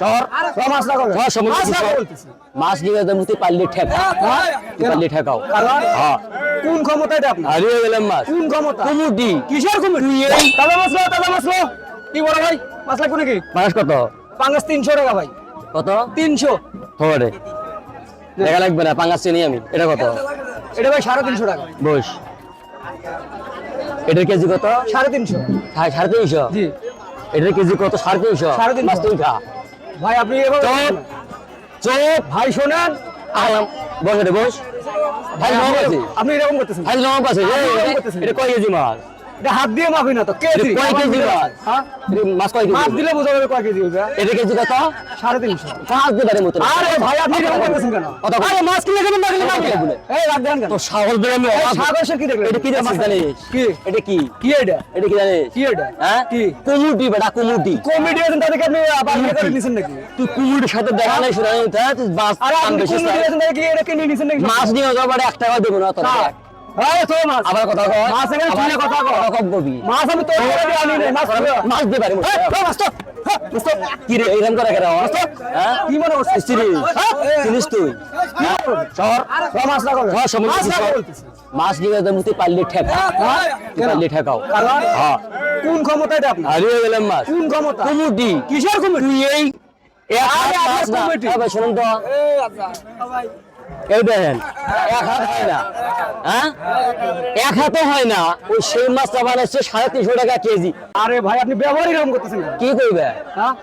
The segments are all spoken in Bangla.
চর মাছ না করবে সমুদ্র নিয়ে তো মুতি পারলে ঠেকা। পারলে ঠেকাও। হ্যাঁ। কোন ক্ষমতা এটা আপনার? হারিয়ে গেলাম মাছ। কোন ক্ষমতা? কুমুটি কিসের কুমির তাজা মাছ লো তাজা মাছ লো কি বড় ভাই? মাছ লাগবে নাকি? মাছ কত? পাঙ্গাস তিনশো টাকা ভাই। কত? তিনশো। খবরে দেখা লাগবে না পাঙ্গাস চিনি আমি। এটা কত? এটা ভাই সাড়ে তিনশো টাকা। বস। এটার কেজি কত? সাড়ে তিনশো। সাড়ে সাড়ে তিনশো। জি। এটার কেজি কত? সাড়ে তিনশো। সাড়ে তিনশো। খা। ভাই আপনি চপ চপ। ভাই শোনেন। আলাম বসে বস। ভাই আছে। আপনি এরকম করতেছেন। ভাই আছে। এরকম করতেছেন। এটা কয় কেজি মাছ এটা হাত দিয়ে মাপি না তো। কেজি কয় কেজি মাছ হ্যাঁ? মাছ কয় মাপ কেজি দিলে বোঝা যাবে কয় কেজি হবে এটা কেজি কত? সাড়ে তিনশো। পাঁচ দিবারের মতো। আরে ভাই আপনি এরকম করতেছেন কেন? কত কত? আরে মাছ কিনে খাবেন না কিনে কত বলে? এই রাখ দেন কেন? তো সাহস বেড়ে আমি এই অবাক। কি দেখলেন এটা কি জানিস জানিস? কি? এটা কি? কি এটা? এটা কি জানিস? কি এটা? হ্যাঁ? কি? কুমুটি বেটা কুমুটি। কমেডি আছেন তাদেরকে আপনি আবার করে নিছেন নাকি? তুই কুমুটির সাথে দেখা নাই শুনে নাই তুই মাছ আরে আপনি বেশি আছেন তাদেরকে এটা কিনে নিছেন নাকি? মাছ নিয়ে টাকা দেবো না তো আবার কথা কয় মাছ এখানে কিনে কথা কয়। কম কবি। মাছ আমি তোর করে আনি নাই মাছ মাছ দিয়ে পারি মাছ তো হ্যাঁ, মাছ তো। কি রে এইরকম করে কেন? হ্যাঁ? কি মনে করছিস চিনিস হ্যাঁ? চিনিস তুই? কি করছিস? চর। চর মাছ না সমুদ্র নিয়ে তো মুতি পারলে ঠেকা। হ্যাঁ? পারলে ঠেকাও হ্যাঁ কোন ক্ষমতা এটা হারিয়ে গেলাম মাছ। কোন ক্ষমতা? কুমুটি। কিসের তুই এই কুমুটি। এ ভাই শুনুন তো। এই দেখেন এক হাত হয় না। হ্যাঁ? এক হাতে হয় না। ওই সেই মাছটা বানাচ্ছে সাড়ে তিনশো টাকা কেজি। আরে ভাই আপনি ব্যবহার এরকম করতেছেন কি করবে হ্যাঁ?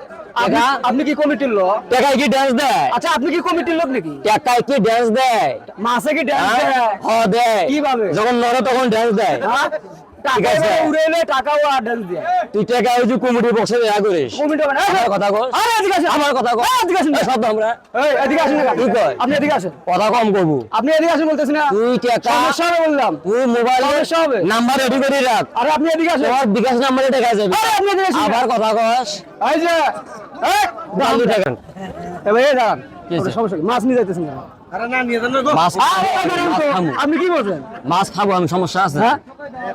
আপনি- কি কমিটির লোক? টাকায় কি ড্যান্স দেয়? আচ্ছা আপনি কি কমিটির লোক নাকি? টাকায় কি ড্যান্স দেয়? মাসে কি ড্যান্স হ্যাঁ? দেয়? হ দেয়। কীভাবে? যখন নড়ে তখন ড্যান্স দেয়। না কথা কর আরে এদিকে আসেন। আমার কথা কর এই, এদিকে আসেন। এই শব্দ আমরা। এই এদিকে আসেন না কেন? কি কয়? আপনি এদিকে আসেন। কথা কম করব আপনি এদিকে আসেন বলতেছেন না। তুই সমস্যা বললাম। তুই মোবাইলে নাম্বার রেডি করে রাখ। আরে আপনি এদিকে আসেন। বিকাশ নাম্বারে টাকা যাবে। আপনি এদিকে আবার কথা কস। এই যে এই বালু টাকা এবার এই দাঁড়ান। কি হয়েছে? ওটা সমস্যা মাছ নিয়ে কি বলছেন? মাছ খাব আমি সমস্যা আছে। হ্যাঁ?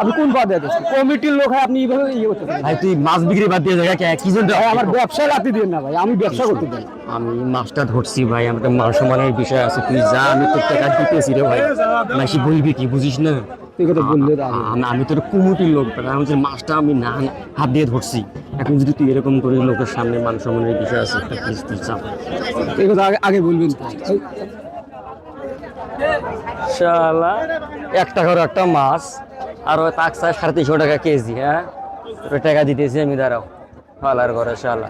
আপনি কোন পদ দিতেছেন কমিটির লোক হয় আপনি এইভাবে ইয়ে করতে ভাই তুই মাছ বিক্রি বাদ দিয়ে জায়গা কি জন ভাই আমার ব্যবসা রাতি দিন না ভাই আমি ব্যবসা করতে দিন। আমি মাছটা ধরছি ভাই আমার মান সম্মানের বিষয় আছে। তুই যা আমি তোর টাকা দিতেছি রে ভাই। মাসি বলবি কি বুঝিস না? আমি তোর কুমুটির লোক আমি যে মাছটা আমি না হাত দিয়ে ধরছি। এখন যদি তুই এরকম করে লোকের সামনে মান সম্মানের বিষয় আছে একটা প্লিজ তুই চাপ এই কথা আগে আগে বলবেন শালা। এক টাকার একটা মাছ আর ওই পাক চায় সাড়ে তিনশো টাকা কেজি হ্যাঁ? ওই টাকা দিতেছি আমি, দাঁড়াও। ফালার ঘরে শালা